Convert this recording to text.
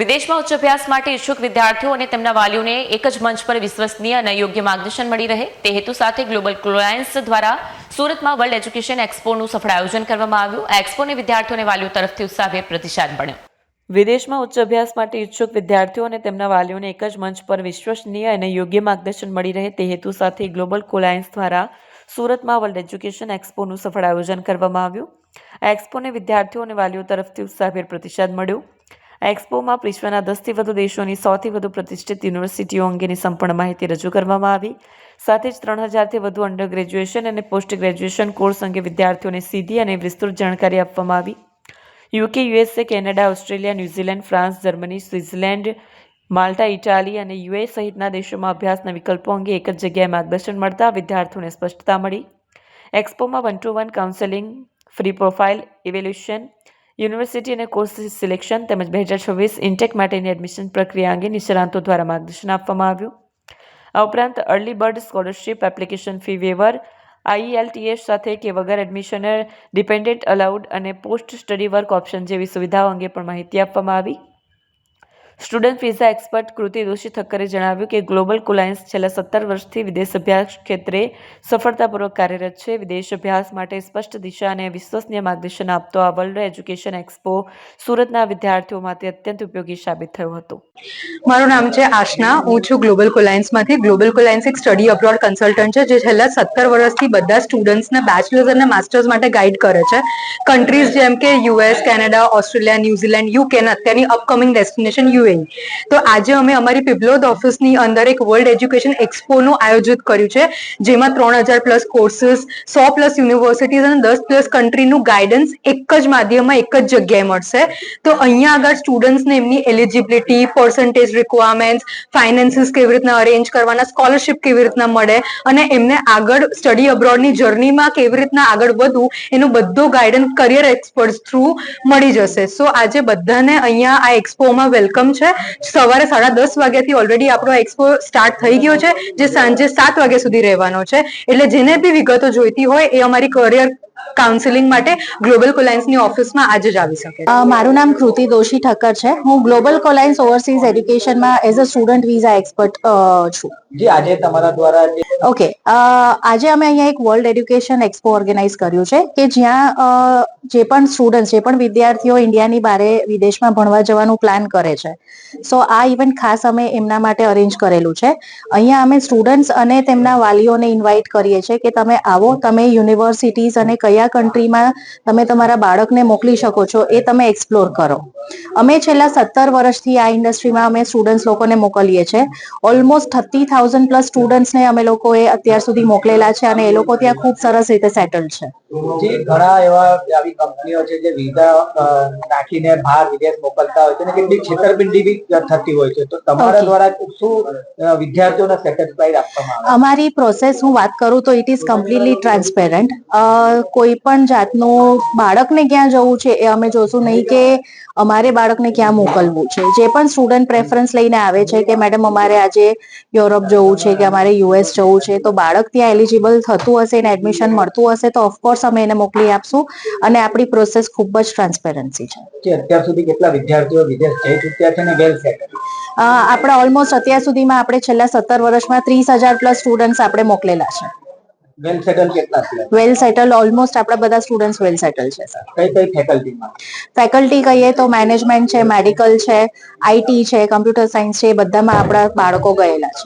વિદેશમાં ઉચ્ચ અભ્યાસ માટે ઈચ્છુક વિદ્યાર્થીઓ અને તેમના વાલીઓને એક જ મંચ પર વિશ્વસનીય અને યોગ્ય માર્ગદર્શન મળી રહે. તે હેતુ સાથે ગ્લોબલ ક્લોયન્સ દ્વારા સુરતમાં વર્લ્ડ એજ્યુકેશન એક્સપોનું સફળ આયોજન કરવામાં આવ્યું. આ એક્સપોને વિદ્યાર્થીઓ અને વાલીઓ તરફથી ઉત્સાહભેર પ્રતિસાદ મળ્યો. વિદેશમાં ઉચ્ચ અભ્યાસ માટે ઈચ્છુક વિદ્યાર્થીઓ અને તેમના વાલીઓને એક જ મંચ પર વિશ્વસનીય અને યોગ્ય માર્ગદર્શન મળી રહે. તે હેતુ સાથે ગ્લોબલ કોલાયન્સ દ્વારા સુરતમાં વર્લ્ડ એજ્યુકેશન એક્સપોનું સફળ આયોજન કરવામાં આવ્યું. આ એક્સપોને વિદ્યાર્થીઓ અને વાલીઓ તરફથી ઉત્સાહભેર પ્રતિસાદ મળ્યો. એક્સપોમાં વિશ્વના દસથી વધુ દેશોની સૌથી વધુ પ્રતિષ્ઠિત યુનિવર્સિટીઓ અંગેની સંપૂર્ણ માહિતી રજૂ કરવામાં આવી. સાથે જ ત્રણ હજારથી વધુ અંડર ગ્રેજ્યુએશન અને પોસ્ટ ગ્રેજ્યુએશન કોર્સ અંગે વિદ્યાર્થીઓને સીધી અને વિસ્તૃત જાણકારી આપવામાં આવી. UK, USA, Canada, Australia, New Zealand, France, Germany Switzerland Malta, Italy અને યુએ સહિતના દેશોમાં અભ્યાસના વિકલ્પો અંગે એક જ જગ્યાએ માર્ગદર્શન મળતા વિદ્યાર્થીઓને સ્પષ્ટતા મળી. એક્સપોમાં one to one counselling, free profile evaluation university અને કોર્સ સિલેક્શન તેમજ બે હજાર છવ્વીસ ઇન્ટેક માટેની એડમિશન પ્રક્રિયા અંગે નિષ્ણાંતો દ્વારા માર્ગદર્શન આપવામાં આવ્યું. આ ઉપરાંત early bird scholarship application fee waiver IELTS સાથે કે વગર એડમિશનર ડિપેન્ડન્ટ અલાઉડ અને પોસ્ટ સ્ટડી વર્ક ઓપ્શન જેવી સુવિધાઓ અંગે પણ માહિતી આપવામાં આવી. Student visa expert Kruti Doshi ઠક્કરે જણાવ્યું કે ગ્લોબલ કોલાયન્સ છેલ્લા સત્તર વર્ષથી વિદેશ અભ્યાસ ક્ષેત્રે સફળતાપૂર્વક કાર્યરત છે. વિદેશ અભ્યાસ માટે સ્પષ્ટ દિશા અને વિશ્વસનીય માર્ગદર્શન આપતો આ વર્લ્ડ એજ્યુકેશન એક્સપો સુરતના વિદ્યાર્થીઓ માટે અત્યંત ઉપયોગી સાબિત થયો હતો. મારું નામ છે આશના. હું છું ગ્લોબલ કોલાયન્સમાંથી. ગ્લોબલ કોલાયન્સ એક સ્ટડી અબ્રોડ કન્સલ્ટન્ટ છે જે છેલ્લા સત્તર વર્ષથી બધા સ્ટુડન્ટ્સને બેચલર્સ અને માસ્ટર્સ માટે ગાઈડ કરે છે. કન્ટ્રીઝ જેમ કે US, Canada, Australia, New Zealand, UK અને અત્યારની અપકમિંગ ડેસ્ટિનેશન યુએ તો આજે અમે અમારી પીપલોદ ઓફિસની અંદર એક વર્લ્ડ એજ્યુકેશન એક્સપોનું આયોજિત કર્યું છે, જેમાં ત્રણ હજાર પ્લસ કોર્સીસ સો પ્લસ યુનિવર્સિટીઝ અને દસ પ્લસ કન્ટ્રીનું ગાઈડન્સ એક જ માધ્યમમાં, એક જ જગ્યાએ મળશે. તો અહીંયા આગળ સ્ટુડન્ટ્સને એમની એલિજિબિલિટી પર્સન્ટેજ રિક્વાયરમેન્ટ્સ ફાઇનાન્સીસ કેવી રીતના અરેન્જ કરવાના સ્કોલરશિપ કેવી રીતના મળે અને એમને આગળ સ્ટડી અબ્રોડની જર્નીમાં કેવી રીતના આગળ વધવું, એનું બધો ગાઈડન્સ કરિયર એક્સપર્ટ થ્રુ મળી જશે. સો આજે બધાને અહીંયા આ એક્સપોમાં વેલકમ છે. સવારે સાડા દસ વાગ્યાથી ઓલરેડી આપણો એક્સપો સ્ટાર્ટ થઈ ગયો છે, જે સાંજે સાત વાગ્યા સુધી રહેવાનો છે. એટલે જેને બી વિગતો જોઈતી હોય એ અમારી કરિયર કાઉન્સિલિંગ માટે ગ્લોબલ કોલાયન્સની ઓફિસમાં આજે જ આવી શકે મારું નામ કૃતિ દોશી ઠક્કર છે. હું ગ્લોબલ કોલાયન્સ ઓવરસીઝ એજ્યુકેશનમાં as a student visa expert છું. જી આજે તમારા દ્વારા ઓકે અ, આજે અમે અહીંયા એક વર્લ્ડ એડ્યુકેશન એક્સપો ઓર્ગેનાઇઝ કર્યું છે કે જ્યાં જે પણ સ્ટુડન્ટ જે પણ વિદ્યાર્થીઓ ઇન્ડિયાની બારે વિદેશમાં ભણવા જવાનું પ્લાન કરે છે. સો આ ઇવેન્ટ ખાસ અમે એમના માટે અરેન્જ કરેલું છે. અહીંયા અમે સ્ટુડન્ટ્સ અને તેમના વાલીઓને ઇન્વાઇટ કરીએ છીએ કે તમે આવો તમે યુનિવર્સિટીઝ અને કયા કન્ટ્રીમાં તમે તમારા બાળકને મોકલી શકો છો એ તમે એક્સપ્લોર કરો. અમે છેલ્લા સત્તર વર્ષથી આ ઇન્ડસ્ટ્રીમાં અમે સ્ટુડન્ટ્સ લોકોને મોકલીએ છીએ. ઓલમોસ્ટ થર્ટી થાઉઝન્ડ પ્લસ સ્ટુડન્ટ્સને અમે લોકોએ અત્યાર સુધી મોકલેલા છે અને એ લોકો ત્યાં ખૂબ સરસ રીતે સેટલ છે. જી ઘણા એવા આવી કંપનીઓ છે જે વિઝા રાખીને નાખીને બહાર વિદેશ મોકલતા હોય છે અને કેટલીક છેતરપિંડી બી થતી હોય છે. તો તમારા દ્વારા શું વિદ્યાર્થીઓને સેટિસ્ફાઈડ આપવામાં આવે? અમારી પ્રોસેસ હું વાત કરું તો ઇટ ઇઝ કમ્પ્લીટલી ટ્રાન્સપેરન્ટ કોઈ પણ જાતનું બાળકને ક્યાં જવું છે એ અમે જોશું નહીં કે અમારે બાળકને ક્યાં મોકલવું છે? જે પણ સ્ટુડન્ટ પ્રેફરન્સ લઈને આવે છે કે મેડમ અમારે આજે યુરોપ જવું છે કે અમારે યુએસ જવું છે તો બાળક ત્યાં એલિજિબલ થતું હશે એને એડમિશન મળતું હશે તો ઓફકોર્સ અમે એને મોકલી આપશું અને આપણી પ્રોસેસ ખૂબ જ ટ્રાન્સપેરન્સી છે. અત્યાર સુધી કેટલા વિદ્યાર્થીઓ વિદેશ જઈ ચૂક્યા છે ને વેલ સેટલ આપણા ઓલમોસ્ટ અત્યાર સુધીમાં આપણે છેલ્લા સત્તર વર્ષમાં ત્રીસ હજાર પ્લસ સ્ટુડન્ટ્સ આપણે મોકલેલા છે. વેલ સેટલ કેટલા છે? વેલ સેટલ ઓલમોસ્ટ આપણા બધા સ્ટુડન્ટ્સ વેલ સેટલ છે સર કઈ કઈ ફેકલ્ટીમાં ફેકલ્ટી કહીએ તો મેનેજમેન્ટ છે મેડિકલ છે આઈટી છે કમ્પ્યુટર સાયન્સ છે એ બધામાં આપણા બાળકો ગયેલા છે.